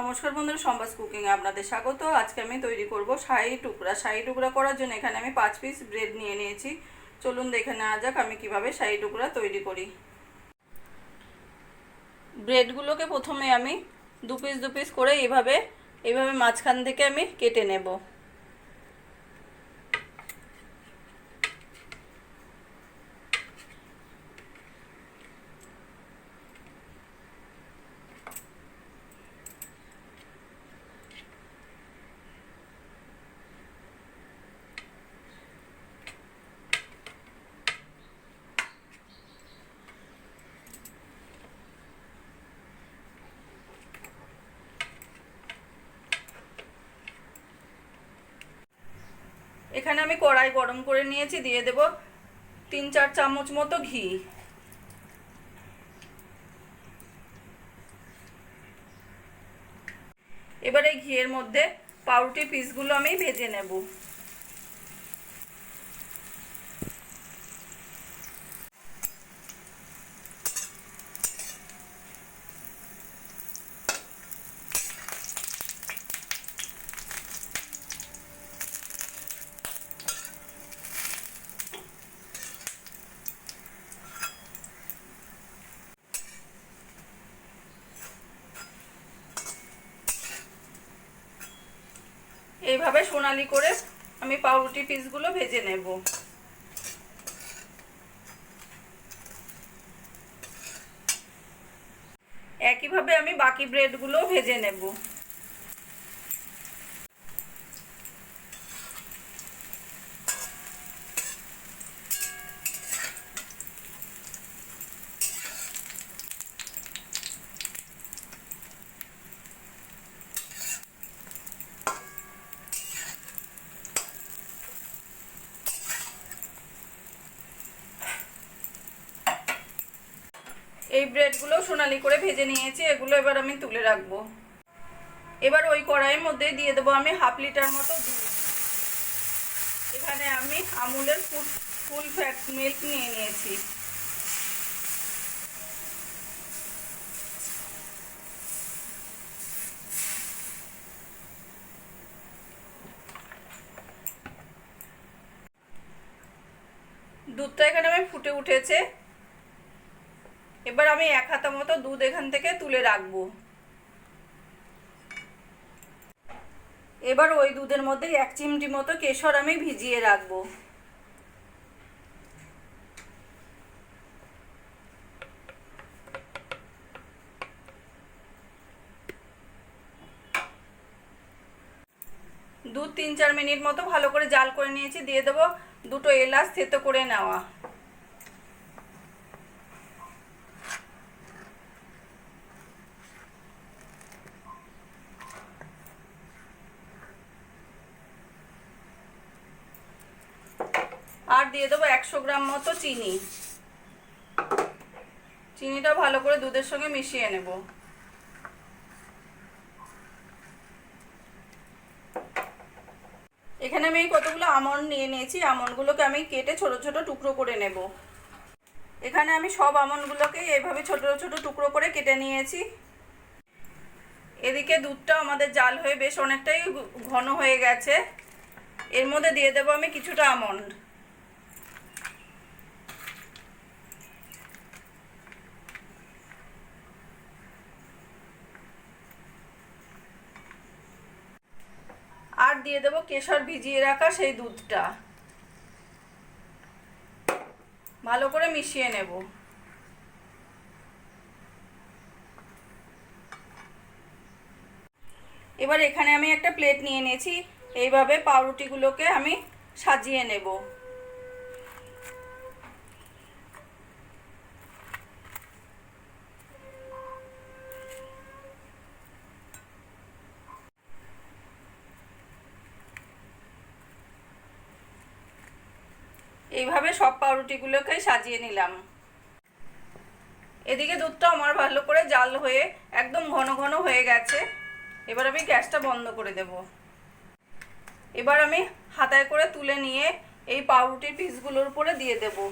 নমস্কার বন্ধুরা, সম্বাস কুকিংয়ে আপনাদের স্বাগত। আজকে আমি তৈরি করব শাড়ি টুকরা। শাড়ি টুকরা করার জন্য এখানে আমি পাঁচ পিস ব্রেড নিয়ে নিয়েছি। চলুন দেখে নেওয়া যাক আমি কীভাবে শাড়ি টুকরা তৈরি করি। ব্রেডগুলোকে প্রথমে আমি দু পিস দু পিস করে এভাবে এভাবে মাঝখান থেকে আমি কেটে নেব। এখানে আমি কড়াই গরম করে নিয়েছি, দিয়ে দেব তিন চার চামচ মতো ঘি। এবার ঘিয়ের মধ্যে পাউরুটি পিসগুলো আমি ভেজে নেব এইভাবে সোনালি করে আমি পাউরুটি পিসগুলো ভেজে নেব। একইভাবে আমি বাকি ব্রেডগুলো ভেজে নেব। এই ব্রেডগুলো সোনালি করে ভেজে নিয়েছি, এগুলো এবার আমি তুলে রাখব। এবার ওই কড়াইয়ের মধ্যে দিয়ে দেবো আমি হাফ লিটার মতো দুধ। এখানে আমি আমুলের ফুল ফুল ফ্যাট মিল্ক নিয়ে নিয়েছি। দুধটা এখানে আমি ফুটে উঠেছে। এবার আমি এক হাতা মতো দুধ এখান থেকে তুলে রাখব। এবার ওই দুধের মধ্যে এক চিমটি মতো কেশর আমি ভিজিয়ে রাখব। দুধ তিন চার মিনিট মতো ভালো করে জাল করে নিয়েছি, দিয়ে দেবো দুটো এলাচ থেতো করে নেওয়া। আর দিয়ে দেবো একশো গ্রাম মতো চিনি। চিনিটা ভালো করে দুধের সঙ্গে মিশিয়ে নেব। এখানে আমি কতগুলো আমন্ড নিয়ে নিয়েছি, আমন্ডগুলোকে আমি কেটে ছোট ছোট টুকরো করে নেব। এখানে আমি সব আমন্ডগুলোকে এভাবে ছোট ছোট টুকরো করে কেটে নিয়েছি। এদিকে দুধটা আমাদের জাল হয়ে বেশ অনেকটাই ঘন হয়ে গেছে। এর মধ্যে দিয়ে দেবো আমি কিছুটা আমন্ড। দিয়ে দেবো, কেশর ভিজিয়ে রাখা সেই দুধটা। ভালো করে মিশিয়ে নেব। এবার এখানে আমি একটা প্লেট নিয়ে নিয়েছি। এইভাবে পাউরুটিগুলোকে আমি সাজিয়ে নেব। এইভাবে সব পাউরুটিগুলোকে সাজিয়ে নিলাম। এদিকে দুধটা আমার ভালো করে জাল হয়ে একদম ঘন ঘন হয়ে গেছে। এবার আমি গ্যাসটা বন্ধ করে দেব। এবার আমি হাতায় করে তুলে নিয়ে এই পাউরুটির পিসগুলোর উপরে দিয়ে দেবো।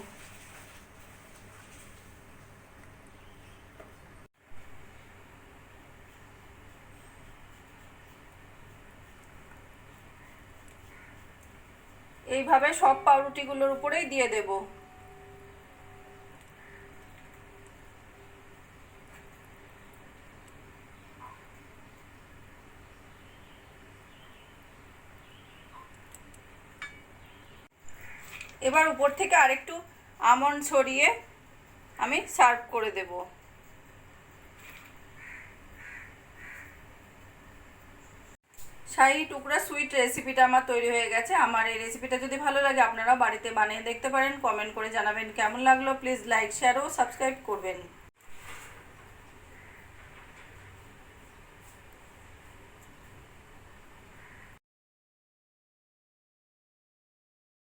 এইভাবে সব পাউরুটিগুলোর উপরেই দিয়ে দেব। এবার উপর থেকে আরেকটু আমন্ড ছড়িয়ে আমি সার্ভ করে দেবো। শাহি টুকরা সুইট রেসিপিটা আমার তৈরি হয়ে গেছে। আমার এই রেসিপিটা যদি ভালো লাগে আপনারা বাড়িতে বানিয়ে দেখতে পারেন। কমেন্ট করে জানাবেন কেমন লাগল। প্লিজ লাইক শেয়ার ও সাবস্ক্রাইব করবেন।